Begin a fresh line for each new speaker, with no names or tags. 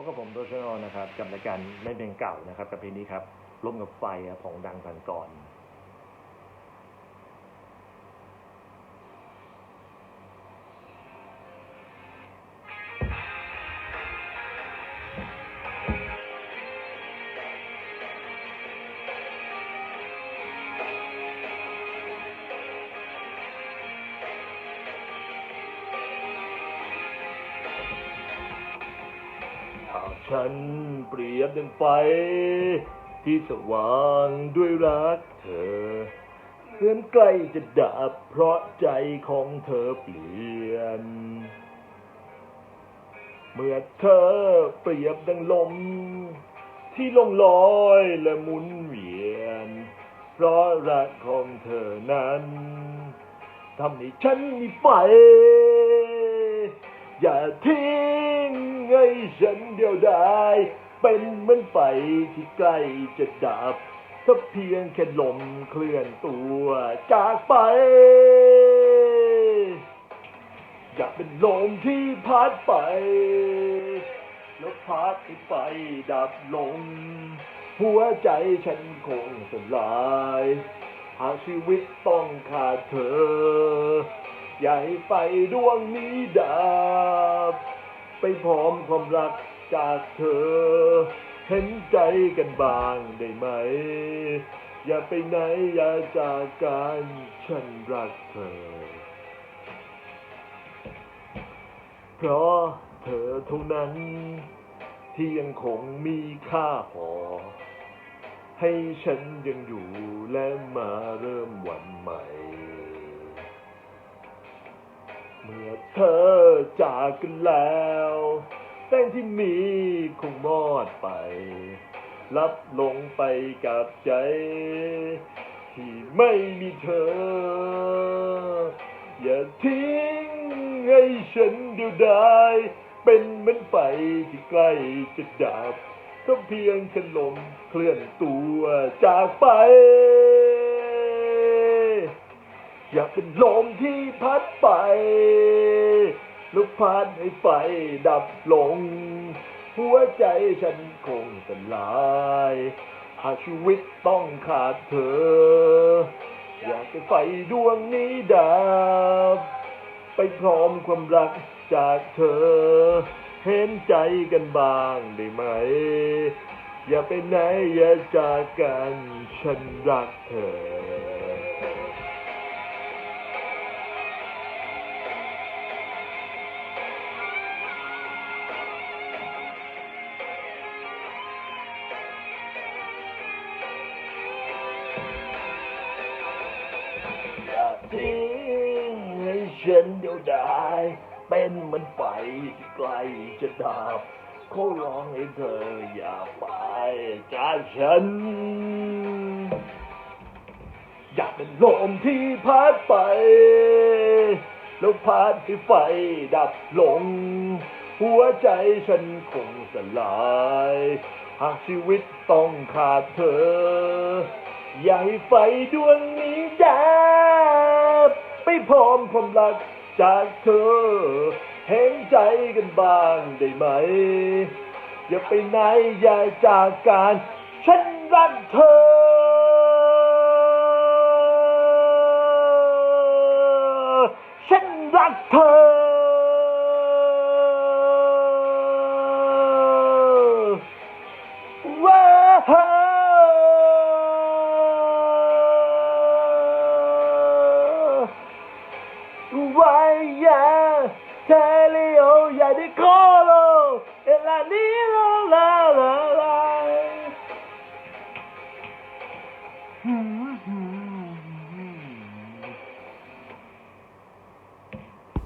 พบกับผมโดชนอนะครับกับรายการเล่นเพลงเก่านะครับกับเพลงนี้ครับร่วมกับไฟของดังพันก่อ ฉันเปรียบดังไฟที่สว่างด้วยรักเธอเหมือนใกล้จะดับเพราะใจของเธอเปลี่ยน เมื่อเธอเปรียบดังลม ที่ลงลอยและหมุนเวียน เพราะรักของเธอนั้นทำให้ฉันมีไฟอย่าทิ้ง ให้ฉันเดียวดายเป็นเหมือนไฟที่ใกล้จะดับถ้าเพียงแค่ลมเคลื่อนตัวจากไป อย่าเป็นลมที่พัดไป แล้วพัดให้ไฟดับลง หัวใจฉันคงสลาย หากชีวิตต้องขาดเธอ อย่าให้ไฟดวงนี้ดับ ไปพร้อมความรักจากเธอ เห็นใจกันบ้างได้ไหม อย่าไปไหนอย่าจากกันฉันรักเธอ เพราะเธอเท่านั้น ที่ยังคงมีค่าพอให้ฉันยังอยู่และมาเริ่มวันใหม่ เธอจากกันแล้วแสงที่มีคงมอดไป รับลงไปกับใจ ที่ไม่มีเธอ อย่าทิ้งให้ฉันเดียวดายเป็นเหมือนไฟที่ใกล้จะดับถ้าเพียงแค่ลมเคลื่อนตัวจากไป อยากเป็นลมที่พัดไป ล้วพัดให้ไฟดับลง หัวใจฉันคงสลายหากชีวิตต้องขาดเธอ อยากให้ไฟดวงนี้ดับ ไปพร้อมความรักจากเธอ เห็นใจกันบ้างได้ไหม อย่าไปไหนอย่าจากกัน ฉันรักเธอ ฉันเดียวดายเป็นเหมือนไฟที่ใกลจะดับเขอร้องให้เธออย่าไปจากฉัน อยากเป็นลมที่พัดไป แล้วพัดให้ไฟดับลง หัวใจฉันคงสลาย หากชีวิตต้องขาดเธอ อย่าให้ไฟดวงนี้ดับ พร้อมความรักจากเธอ เห็นใจกันบ้างได้ไหม อย่าไปไหนอย่าจากกัน ฉันรักเธอ ฉันรักเธอาววายาเทเล